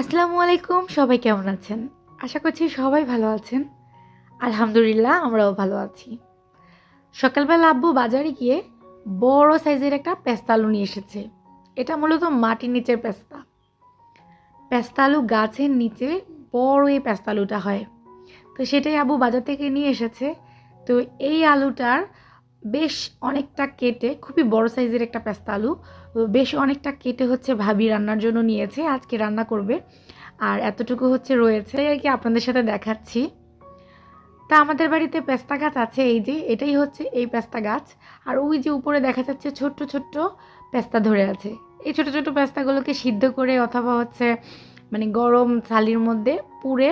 আসসালামু আলাইকুম, সবাই কেমন আছেন? আশা করছি সবাই ভালো আছেন। আলহামদুলিল্লাহ, আমরাও ভালো আছি। সকালবেলা আব্বু বাজারে গিয়ে বড় সাইজের একটা পেস্তা আলু নিয়ে এসেছে। এটা মূলত মাটির নিচের পেস্তা। পেস্তা আলু গাছের নিচে বড় এই পেস্তা আলুটা হয়। তো সেটাই আব্বু বাজার থেকে নিয়ে এসেছে। তো এই আলুটার বেশ অনেকটা কেটে, খুবই বড় সাইজের একটা পেস্তা আলু বেশ অনেকটা কেটে হচ্ছে ভাবি রান্নার জন্য নিয়েছে, আজকে রান্না করবে। আর এতটুকু হচ্ছে রয়েছে আর কি আপনাদের সাথে দেখাচ্ছি। তা আমাদের বাড়িতে পেস্তা গাছ আছে, এই যে এটাই হচ্ছে এই পেস্তা গাছ। আর ওই যে উপরে দেখা যাচ্ছে ছোট্ট ছোট্ট পেস্তা ধরে আছে। এই ছোট ছোট পেস্তাগুলোকে সিদ্ধ করে অথবা হচ্ছে মানে গরম থালির মধ্যে পুড়ে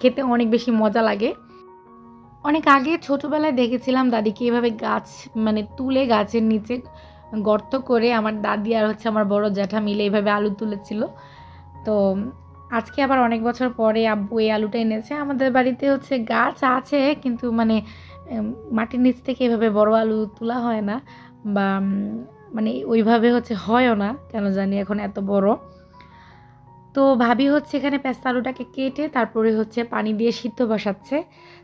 খেতে অনেক বেশি মজা লাগে। অনেক আগে ছোটোবেলায় দেখেছিলাম দাদিকে এভাবে গাছ মানে তুলে গাছের নিচে গর্ত করে আমার দাদি আর হচ্ছে আমার বড় জ্যাঠা মিলে এইভাবে আলু তুলেছিল। তো আজকে আবার অনেক বছর পরে আব্বু এই আলুটা এনেছে। আমাদের বাড়িতে হচ্ছে গাছ আছে কিন্তু মানে মাটির নিচ থেকে এভাবে বড় আলু তোলা হয় না বা মানে ওইভাবে হচ্ছে হয়ও না, কেন জানি এখন এত বড়। তো ভাবি হচ্ছে এখানে পেস্তা আলুটাকে কেটে তারপরে হচ্ছে পানি দিয়ে সিদ্ধ বসাচ্ছে।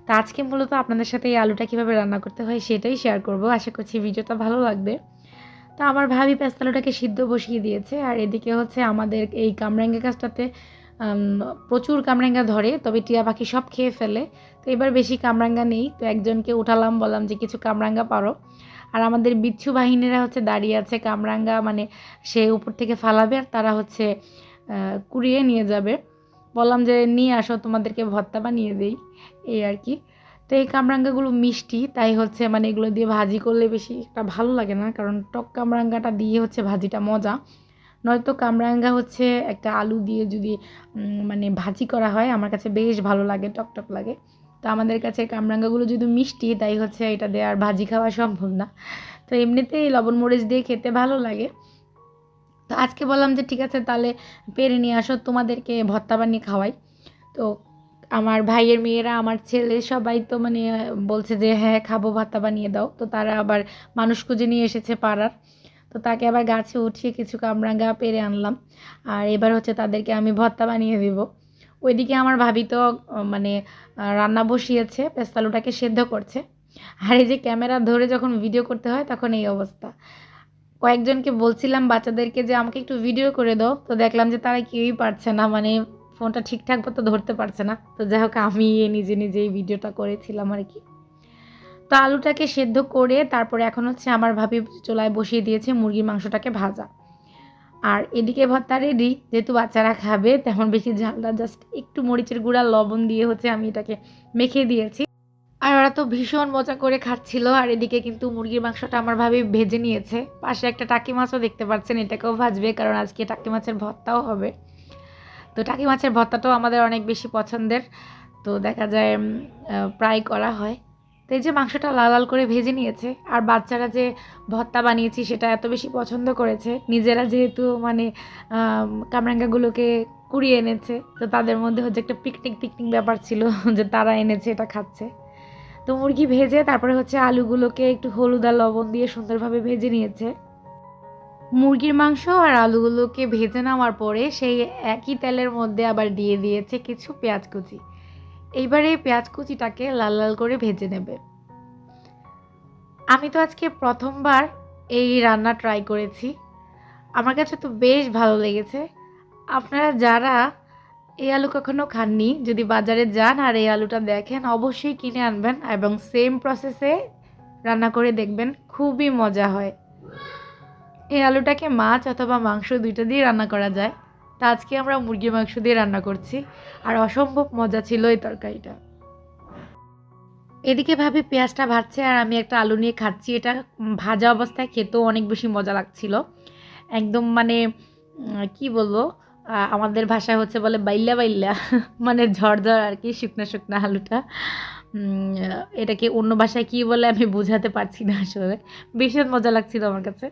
তো আজকে মূলত আপনাদের সাথে এই আলুটা কীভাবে রান্না করতে হয় সেটাই শেয়ার করব। আশা করছি ভিডিওটা ভালো লাগবে। তো আমার ভাবি পেস্তা আলুটাকে সিদ্ধ বসিয়ে দিয়েছে আর এদিকে হচ্ছে আমাদের এই কামরাঙ্গা গাছটাতে প্রচুর কামরাঙ্গা ধরে, তবে টিয়া পাখি সব খেয়ে ফেলে। তো এবার বেশি কামরাঙ্গা নেই, তো একজনকে উঠালাম, বললাম যে কিছু কামরাঙ্গা পারো। আর আমাদের বিচ্ছু বাহিনীরা হচ্ছে দাঁড়িয়ে আছে কামরাঙ্গা মানে সে উপর থেকে ফালাবে আর তারা হচ্ছে কুড়িয়ে নিয়ে যাবে। বললাম যে, নিয়ে আসো, তোমাদেরকে ভর্তা বানিয়ে দেই। এই আর কি। তো এই কামরাঙ্গাগুলো মিষ্টি, তাই হচ্ছে মানে এগুলো দিয়ে ভাজি করলে বেশি একটা ভালো লাগে না, কারণ টক কামরাঙ্গাটা দিয়ে হচ্ছে ভাজিটা মজা। নয়তো কামরাঙ্গা হচ্ছে একটা আলু দিয়ে যদি মানে ভাজি করা হয়, আমার কাছে বেশ ভালো লাগে, টক টক লাগে। তো আমাদের কাছে কামরাঙ্গাগুলো যদি মিষ্টি, তাই হচ্ছে এটা দিয়ে আর ভাজি খাওয়া সম্ভব না। তো এমনিতেই লবণ মরিচ দিয়ে খেতে ভালো লাগে। তো আজকে বললাম যে, ঠিক আছে, তাহলে পেরে নিয়ে আসো, তোমাদেরকে ভর্তা বানিয়ে খাওয়াই। তো আমার ভাইয়ের মেয়েরা, আমার ছেলে সবাই তো মানে বলছে যে হ্যাঁ খাব, ভর্তা বানিয়ে দাও। তো তারা আবার মানুষ খুঁজে নিয়ে এসেছে পাড়ার। তো তাকে আবার গাছে উঠিয়ে কিছু কামরাঙ্গা পেরে আনলাম। আর এবার হচ্ছে তাদেরকে আমি ভর্তা বানিয়ে দেবো। ওইদিকে আমার ভাবি তো মানে রান্না বসিয়েছে পেস্তালুটাকে সেদ্ধ করছে। আর এই যে ক্যামেরা ধরে যখন ভিডিও করতে হয়, তখন এই অবস্থা। কয়েকজনকে বলছিলাম বাচ্চাদেরকে যে, আমাকে একটু ভিডিও করে দাও। তো দেখলাম যে তারা কেউই পারছে না মানে ফোনটা ঠিকঠাক মতো ধরতে পারছে না। তো যাই হোক, আমি নিজে নিজে এই ভিডিওটা করেছিলাম আর কি। তো আলুটাকে সেদ্ধ করে তারপরে এখন হচ্ছে আমার ভাবি চোলায় বসিয়ে দিয়েছে মুরগির মাংসটাকে ভাজা। আর এদিকে ভর্তা রেডি যেহেতু বাচ্চারা খাবে, তেমন বেশি ঝালটা জাস্ট একটু মরিচের গুঁড়া, লবণ দিয়ে হচ্ছে আমি এটাকে মেখে দিয়েছি। আর ওরা তো ভীষণ মজা করে খাচ্ছিল, আর এদিকে কিন্তু মুরগির মাংসটা আমার ভাবি ভেজে নিয়েছে। পাশে একটা টাকি মাছও দেখতে পাচ্ছেন, এটাকেও ভাজবে কারণ আজকে টাকি মাছের ভর্তাও হবে। তো টাকি মাছের ভর্তাটাও আমাদের অনেক বেশি পছন্দের। তো দেখা যায় প্রায় করা হয়। তো এই যে মাংসটা লাল লাল করে ভেজে নিয়েছে, আর বাচ্চারা যে ভর্তা বানিয়েছি সেটা এত বেশি পছন্দ করেছে, নিজেরা যেহেতু মানে কামরাঙ্গাগুলোকে কুড়িয়ে এনেছে, তো তাদের মধ্যে হচ্ছে একটা পিকনিক পিকনিক ব্যাপার ছিল, যে তারা এনেছে, এটা খাচ্ছে। তো মুরগি ভেজে তারপরে হচ্ছে আলুগুলোকে একটু হলুদ আর লবণ দিয়ে সুন্দরভাবে ভেজে নিয়েছে। মুরগির মাংস আর আলুগুলোকে ভেজে নেওয়ার পরে সেই একই তেলের মধ্যে আবার দিয়ে দিয়েছে কিছু পেঁয়াজ কুচি। এইবারে পেঁয়াজ কুচিটাকে লাল লাল করে ভেজে নেবে। আমি তো আজকে প্রথমবার এই রান্না ট্রাই করেছি। আমার কাছে তো বেশ ভালো লেগেছে। আপনারা যারা এই আলু কখনো খাননি। যদি বাজারে যান আর এই আলুটা দেখেন, অবশ্যই কিনে আনবেন এবং সেম প্রসেসে রান্না করে দেখবেন, খুবই মজা হয়। এই আলুটাকে মাছ অথবা মাংস দুইটা দিয়ে রান্না করা যায়। তা আজকে আমরা মুরগি মাংস দিয়ে রান্না করছি। আর অসম্ভব মজা ছিল এই তরকারিটা। এদিকে ভাবি পেঁয়াজটা ভাজছে আর আমি একটা আলু নিয়ে খাচ্ছি। এটা ভাজা অবস্থায় খেতেও অনেক বেশি মজা লাগছিল। একদম মানে কি বলব? আমাদের ভাষায় হচ্ছে বলে বাইল্লা বাইল্লা মানে ঝড়ঝড় আর কি, শুকনা শুকনো আলুটা। এটাকে অন্য ভাষায় কী বলে আমি বোঝাতে পারছি না আসলে। ভীষণ মজা লাগছিল আমার কাছে।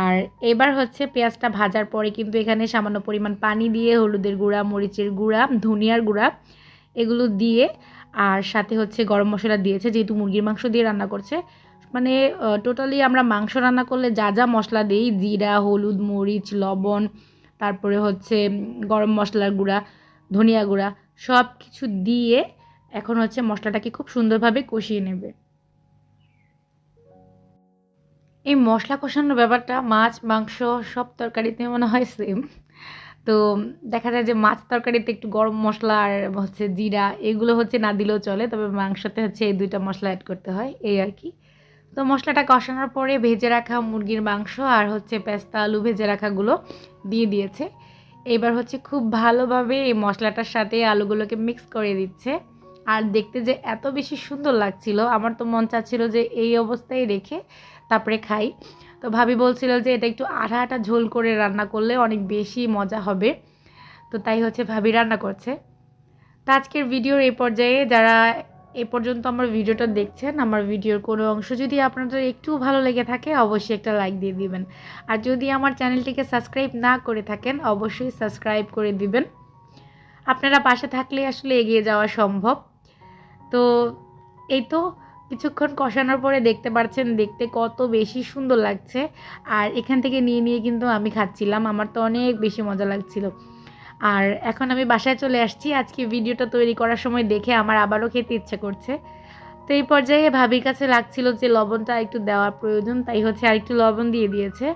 আর এবার হচ্ছে পেঁয়াজটা ভাজার পরে কিন্তু এখানে সামান্য পরিমাণ পানি দিয়ে হলুদের গুঁড়া, মরিচের গুঁড়া, ধনিয়ার গুঁড়া এগুলো দিয়ে আর সাথে হচ্ছে গরম মশলা দিয়েছে, যেহেতু মুরগির মাংস দিয়ে রান্না করছে। মানে টোটালি আমরা মাংস রান্না করলে যা যা মশলা দিই, জিরা, হলুদ, মরিচ, লবণ তারপরে হচ্ছে গরম মশলার গুঁড়া, ধনিয়া গুঁড়া সব কিছু দিয়ে এখন হচ্ছে মশলাটাকে খুব সুন্দরভাবে কষিয়ে নেবে। এই মশলা কষানোর ব্যাপারটা মাছ, মাংস সব তরকারিতে মনে হয় সেম তো দেখা যায় যে মাছ তরকারিতে একটু গরম মশলা আর হচ্ছে জিরা এগুলো হচ্ছে না দিলেও চলে, তবে মাংসতে হচ্ছে এই দুইটা মশলা অ্যাড করতে হয়, এই আর কি। তো মশলাটা কষানোর পরে ভেজে রাখা মুরগির মাংস আর হচ্ছে পেস্তা, আলু ভেজে রাখাগুলো দিয়ে দিয়েছে। এবার হচ্ছে খুব ভালোভাবে এই মশলাটার সাথে আলুগুলোকে মিক্স করে দিচ্ছে। আর দেখতে যে এত বেশি সুন্দর লাগছিল, আমার তো মন চাচ্ছিল যে এই অবস্থায় রেখে তারপরে খাই। তো ভাবি বলছিল যে এটা একটু আঠা আঠা ঝোল করে রান্না করলে অনেক বেশি মজা হবে। তো তাই হচ্ছে ভাবি রান্না করছে। তো আজকের ভিডিওর এই পর্যায়ে যারা এ পর্যন্ত আমার ভিডিওটা দেখছেন, আমার ভিডিওর কোনো অংশ যদি আপনাদের একটু ভালো লেগে থাকে, অবশ্যই একটা লাইক দিয়ে দিবেন। আর যদি আমার চ্যানেলটিকে সাবস্ক্রাইব না করে থাকেন, অবশ্যই সাবস্ক্রাইব করে দিবেন। আপনারা পাশে থাকলে আসলে এগিয়ে যাওয়া সম্ভব। তো এই তো কিছুক্ষণ কষানোর পরে দেখতে পাচ্ছেন, দেখতে কত বেশি সুন্দর লাগছে। আর এখান থেকে নিয়ে নিয়ে কিন্তু আমি খাচ্ছিলাম, আমার তো অনেক বেশি মজা লাগছিল। আর এখন আমি বাসায় চলে আসছি। আজকে ভিডিওটা তৈরি করার সময় দেখে আমার আবারও খেতে ইচ্ছে করছে। তো এই পর্যায়ে ভাবির কাছে লাগছিল যে লবণটা একটু দেওয়ার প্রয়োজন, তাই হচ্ছে আর একটু লবণ দিয়ে দিয়েছে।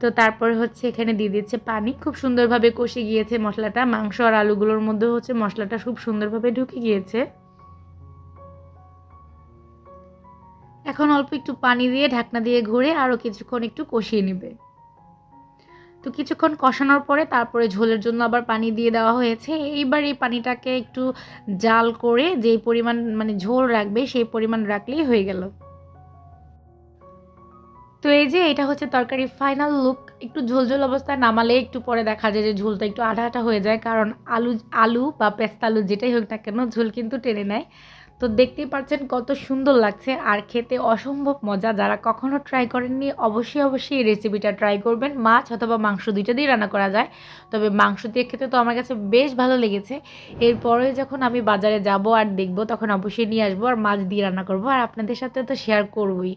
তো তারপর হচ্ছে এখানে দিয়ে দিচ্ছে পানি। খুব সুন্দরভাবে কষে গিয়েছে মশলাটা। মাংস আর আলুগুলোর মধ্যে হচ্ছে মশলাটা খুব সুন্দরভাবে ঢুকে গিয়েছে। এখন অল্প একটু পানি দিয়ে ঢাকনা দিয়ে ঘুরে আরও কিছুক্ষণ একটু কষিয়ে নেবে। তো কিছুক্ষণ কষানোর পরে তারপরে ঝোলের জন্য আবার পানি দিয়ে দেওয়া হয়েছে। এইবার এই পানিটাকে একটু জাল করে যেই পরিমাণ মানে ঝোল রাখবে সেই পরিমাণ রাখলেই হয়ে গেল। তো এই যে এটা হচ্ছে তরকারি ফাইনাল লুক একটু ঝোল ঝোল অবস্থায় নামালে একটু পরে দেখা যায় যে ঝোলটা একটু আঠা আঠা হয়ে যায়। কারণ আলু আলু বা পেস্তা আলু যেটাই হোক না কেন ঝোল কিন্তু টেনে নেয়। তো দেখতেই পাচ্ছেন কত সুন্দর লাগছে আর খেতে অসম্ভব মজা। যারা কখনো ট্রাই করেননি, অবশ্যই অবশ্যই এই রেসিপিটা ট্রাই করবেন। মাছ অথবা মাংস দুইটা দিয়ে রান্না করা যায়। তবে মাংস দিয়ে খেতে তো আমার কাছে বেশ ভালো লেগেছে। এরপরে যখন আমি বাজারে যাব আর দেখব, তখন অবশ্যই নিয়ে আসব আর মাছ দিয়ে রান্না করব আর আপনাদের সাথে তো শেয়ার করবই।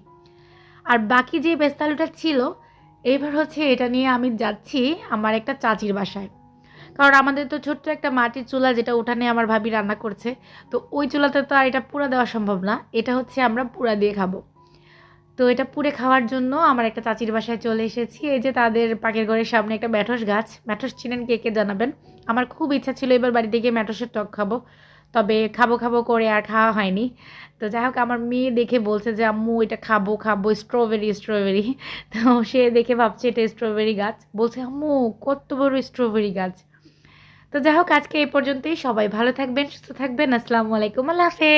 আর বাকি যে পেস্তালুটা ছিল, এবার হচ্ছে এটা নিয়ে আমি যাচ্ছি আমার একটা চাচির বাসায়। কারণ আমাদের তো ছোট্ট একটা মাটির চুলা যেটা উঠানে আমার ভাবি রান্না করছে। তো ওই চুলাতে তো আর এটা পুরা দেওয়া সম্ভব না। এটা হচ্ছে আমরা পুরা দিয়ে খাব। তো এটা পুড়ে খাওয়ার জন্য আমার একটা চাচির বাসায় চলে এসেছি। এই যে তাদের পাকের ঘরের সামনে একটা ম্যাঠস গাছ। ম্যাঠস চিনেন কে কে জানাবেন? আমার খুব ইচ্ছা ছিল এবার বাড়িতে গিয়ে ম্যাঠসের টক খাব। তবে খাব খাব করে আর খাওয়া হয়নি। তো যাই হোক, আমার মেয়ে দেখে বলছে যে, আম্মু, এটা খাব খাব স্ট্রবেরি স্ট্রবেরি তো সে দেখে ভাবছে এটা স্ট্রবেরি গাছ। বলছে, আম্মু, কত বড় স্ট্রবেরি গাছ? তো যাই হোক, আজকে এই পর্যন্তই। সবাই ভালো থাকবেন, সুস্থ থাকবেন। আসসালামু আলাইকুম। আল্লাহ হাফেজ।